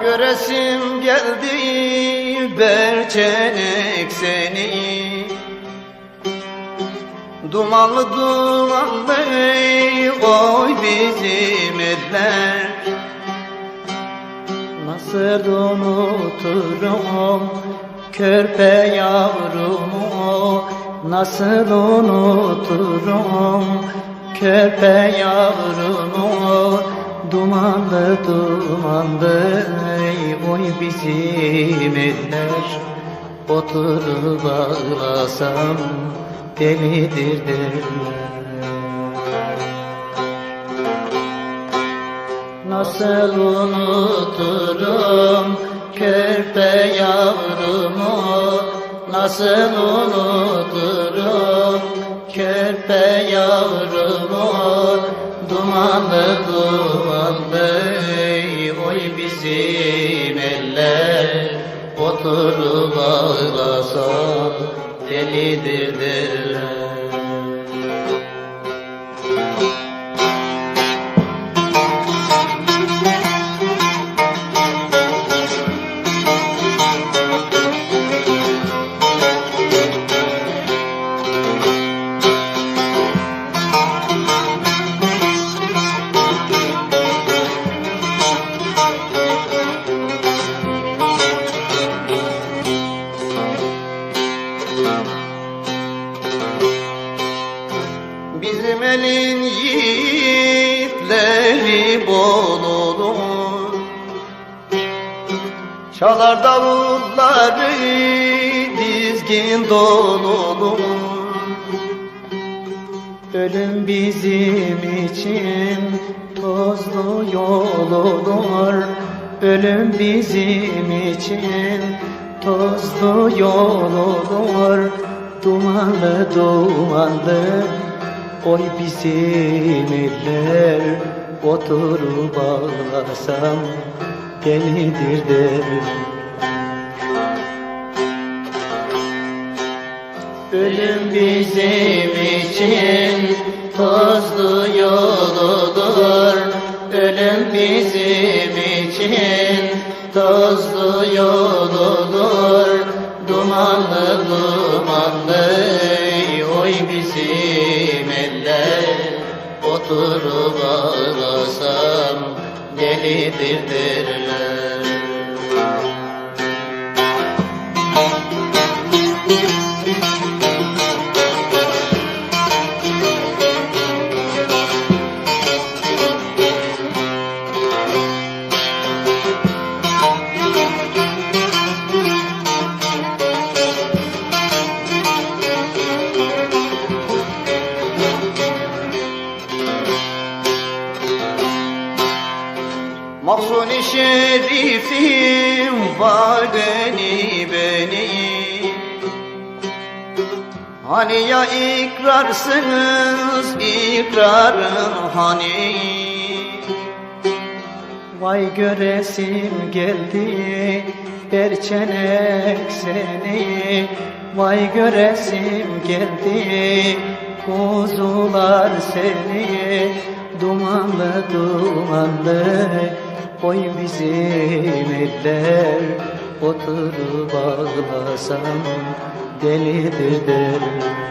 göresim geldi berçenek seni. Dumanlı dumanlı oy bizim eller Nasıl unuturum körpe yavrumu Nasıl unuturum körpe yavrumu Dumanlı dumanlı oy bizim eller. Oturup ağlasam delidir derler. Nasıl unuturum körpe yavrumu? Nasıl unuturum körpe yavrumu Dumanlı dumanlı oy bizim eller. Oturup ağlasam delidir derler Elin yiğitleri bol Çalar davulları dizgin dolu Ölüm bizim için tozlu yol Ölüm bizim için tozlu yol olur Dumanlı dumanlı Oy bizim eller Oturup ağlasam Delidir derim Ölüm bizim için tozlu yoludur. Ölüm bizim için tozlu yoludur. Dumanlı dumanlı oy bizim Oturup ağlasam delidir Mahzun-i şerifim var beni beni. Hani ya ikrarsınız ikrarın hani? Vay göresim geldi berçenek seni. Vay göresim geldi kuzular seni. Dumanlı dumanlı oy bizim eller Oturup ağlasam delidir derim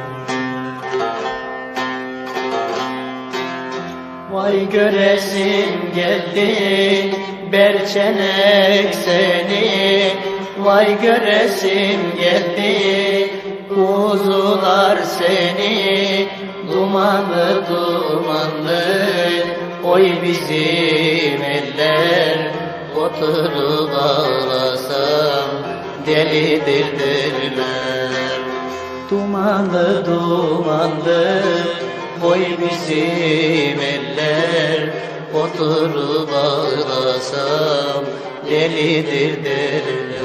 Vay göresim geldi berçenek seni. Vay göresim geldi kuzular seni. Dumanlı dumanlı oy bizim Oturup ağlasam delidir derler Dumanlı dumanlı boy bizim eller Oturup ağlasam delidir derler